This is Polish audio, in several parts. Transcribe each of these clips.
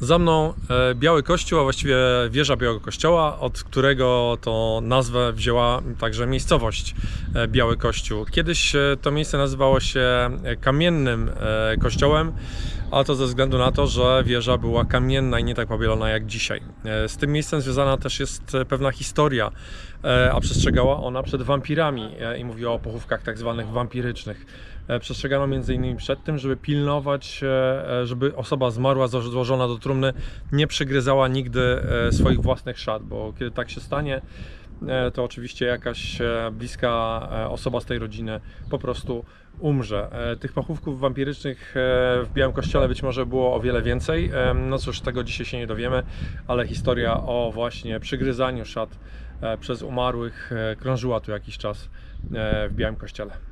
Za mną e, Biały Kościół, a właściwie wieża Białego Kościoła, od którego to nazwę wzięła także miejscowość e, Biały Kościół. Kiedyś e, to miejsce nazywało się Kamiennym Kościołem, ale to ze względu na to, że wieża była kamienna i nie tak pobielona jak dzisiaj. Z tym miejscem związana też jest pewna historia, a przestrzegała ona przed wampirami i mówiła o pochówkach tak zwanych wampirycznych. Przestrzegano między innymi przed tym, żeby pilnować, żeby osoba zmarła zło- złożona do trumny nie przygryzała nigdy e, swoich własnych szat, bo kiedy tak się stanie, e, to oczywiście jakaś e, bliska osoba z tej rodziny po prostu umrze. Tych pochówków wampirycznych w Białym Kościele być może było o wiele więcej. No cóż, tego dzisiaj się nie dowiemy, ale historia o właśnie przygryzaniu szat przez umarłych krążyła tu jakiś czas w Białym Kościele.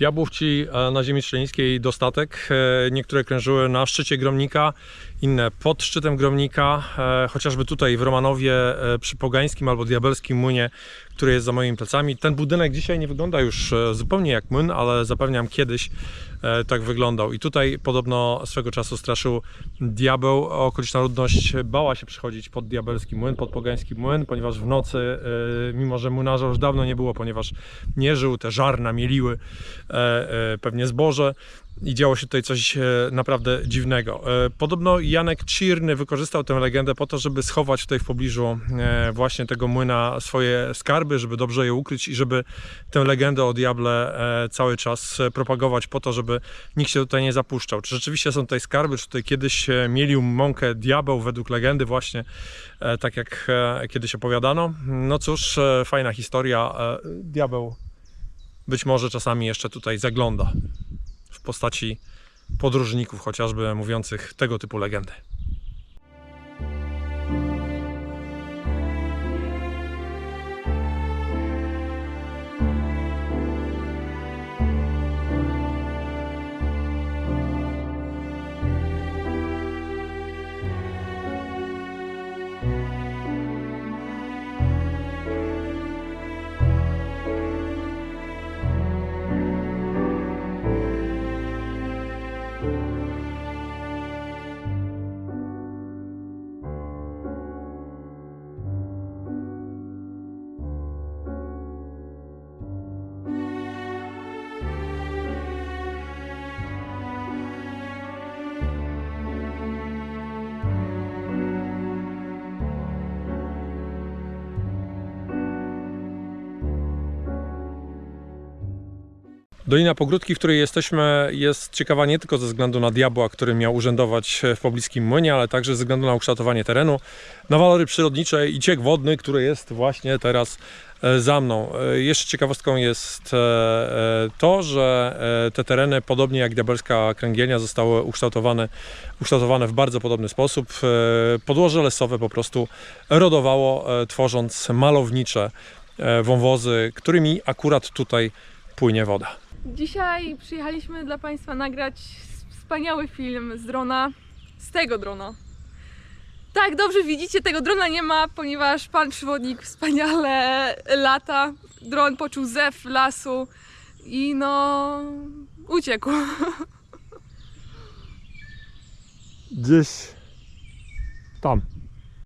Diabłówci e, na ziemi szczelińskiej dostatek. E, Niektóre krężyły na szczycie Gromnika, inne pod szczytem Gromnika. E, Chociażby tutaj w Romanowie e, przy Pogańskim albo Diabelskim Młynie, który jest za moimi plecami. Ten budynek dzisiaj nie wygląda już e, zupełnie jak młyn, ale zapewniam kiedyś e, tak wyglądał. I tutaj podobno swego czasu straszył diabeł. Okoliczna ludność bała się przychodzić pod diabelski młyn, pod pogański młyn, ponieważ w nocy, e, mimo że młynarza już dawno nie było, ponieważ nie żył, te żarna mieliły pewnie zboże i działo się tutaj coś e, naprawdę dziwnego. E, Podobno Janek Czirny wykorzystał tę legendę po to, żeby schować tutaj w pobliżu e, właśnie tego młyna swoje skarby, żeby dobrze je ukryć i żeby tę legendę o diable cały czas propagować po to, żeby nikt się tutaj nie zapuszczał. Czy rzeczywiście są tutaj skarby, czy tutaj kiedyś mielił mąkę diabeł według legendy właśnie, tak jak kiedyś opowiadano. No cóż, fajna historia. Diabeł być może czasami jeszcze tutaj zagląda w postaci podróżników, chociażby mówiących tego typu legendy. Dolina Pogródki, w której jesteśmy, jest ciekawa nie tylko ze względu na diabła, który miał urzędować w pobliskim młynie, ale także ze względu na ukształtowanie terenu, na walory przyrodnicze i ciek wodny, który jest właśnie teraz e, za mną. E, Jeszcze ciekawostką jest e, to, że te tereny, podobnie jak diabelska kręgielnia, zostały ukształtowane, ukształtowane w bardzo podobny sposób. Podłoże lesowe po prostu erodowało, tworząc malownicze wąwozy, którymi akurat tutaj płynie woda. Dzisiaj przyjechaliśmy dla Państwa nagrać wspaniały film z drona, z tego drona. Tak, dobrze widzicie, tego drona nie ma, ponieważ pan przewodnik wspaniale lata. Dron poczuł zew lasu i no uciekł. Gdzieś tam.